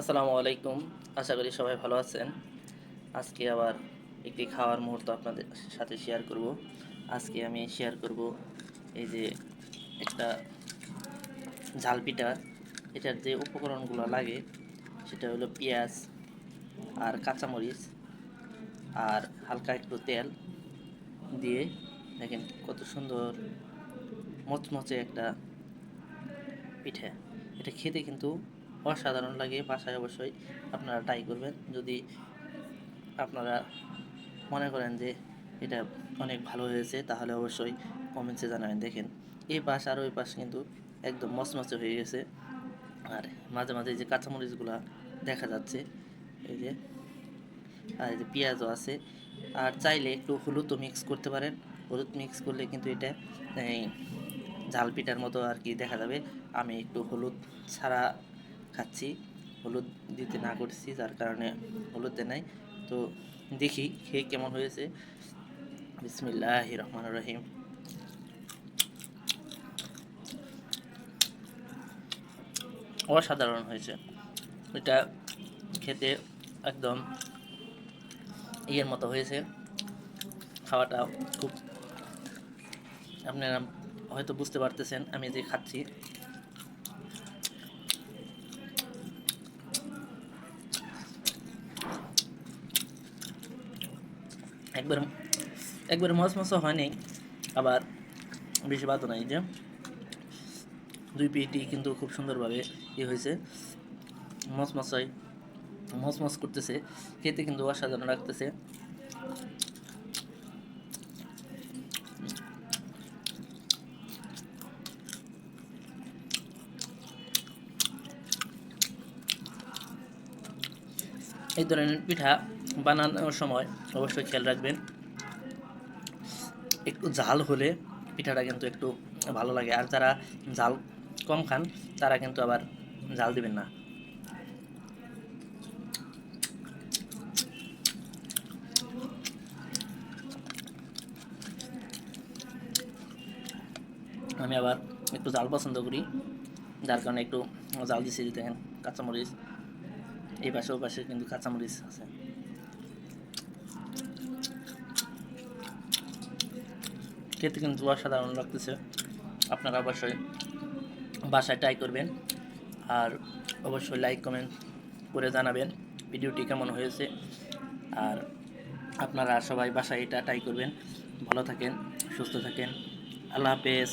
আসসালামু আলাইকুম। আশা করি সবাই ভালো আছেন। আজকে আবার একটি খাওয়ার মুহূর্ত আপনাদের সাথে শেয়ার করব। আজকে আমি শেয়ার করব এই যে একটা ঝাল পিঠা। এটার যে উপকরণগুলো লাগে, সেটা হলো পেঁয়াজ আর কাঁচামরিচ আর হালকা একটু তেল দিয়ে দেখেন কত সুন্দর মচমচে একটা পিঠা। এটা খেতে কিন্তু অসাধারণ লাগে, বাসায় অবশ্যই আপনারা ট্রাই করবেন। যদি আপনারা মনে করেন যে এটা অনেক ভালো হয়েছে, তাহলে অবশ্যই কমেন্টসে জানাবেন। দেখেন, এই পাশ আর ওই পাশ কিন্তু একদম মচমচে হয়ে গেছে। আর মাঝে মাঝে এই যে কাঁচামরিচগুলো দেখা যাচ্ছে, এই যে, আর এই যে পেঁয়াজও আছে। আর চাইলে একটু হলুদও মিক্স করতে পারেন। হলুদ মিক্স করলে কিন্তু এটা, এই ঝাল পিঠার মতো আর কি দেখা যাবে। আমি একটু হলুদ ছাড়া খাচ্ছি, হলুদ দিতে না করছি, যার কারণে হলুদ দেয় নাই। তো দেখি খেয়ে কেমন হয়েছে। বিসমিল্লাহ রহমান রহিম। অসাধারণ হয়েছে। এটা খেতে একদম ইয়ের মতো হয়েছে। খাওয়াটা খুব আপনারা হয়তো বুঝতে পারতেছেন আমি যে খাচ্ছি। একবার একবার মস মশা হয়নি আবার বেশি বাতও নাই যে দুই পিটি কিন্তু খুব সুন্দরভাবে ইয়ে হয়েছে মস মশাই মস মস করতেছে খেতে কিন্তু অসাধারণ রাখতেছে এই ধরনের পিঠা বানানোর সময় অবশ্যই খেয়াল রাখবেন। একটু ঝাল হলে পিঠাটা কিন্তু একটু ভালো লাগে। আর যারা ঝাল কম খান, তারা কিন্তু আবার ঝাল দিবেন না। আমি আবার একটু জাল পছন্দ করি, যার কারণে একটু জাল দিছি দেখেন, কাঁচামরিচ। এই পাশে ও পাশে কিন্তু কাঁচামরিচ আছে। খেতে কিন্তু অসাধারণ লাগতেছে। আপনারা অবশ্যই বাসায় ট্রাই করবেন। আর অবশ্যই লাইক কমেন্ট করে জানাবেন ভিডিওটি কেমন হয়েছে। আর আপনারা সবাই বাসায় এটা ট্রাই করবেন। ভালো থাকেন, সুস্থ থাকেন। আল্লাহ হাফেজ।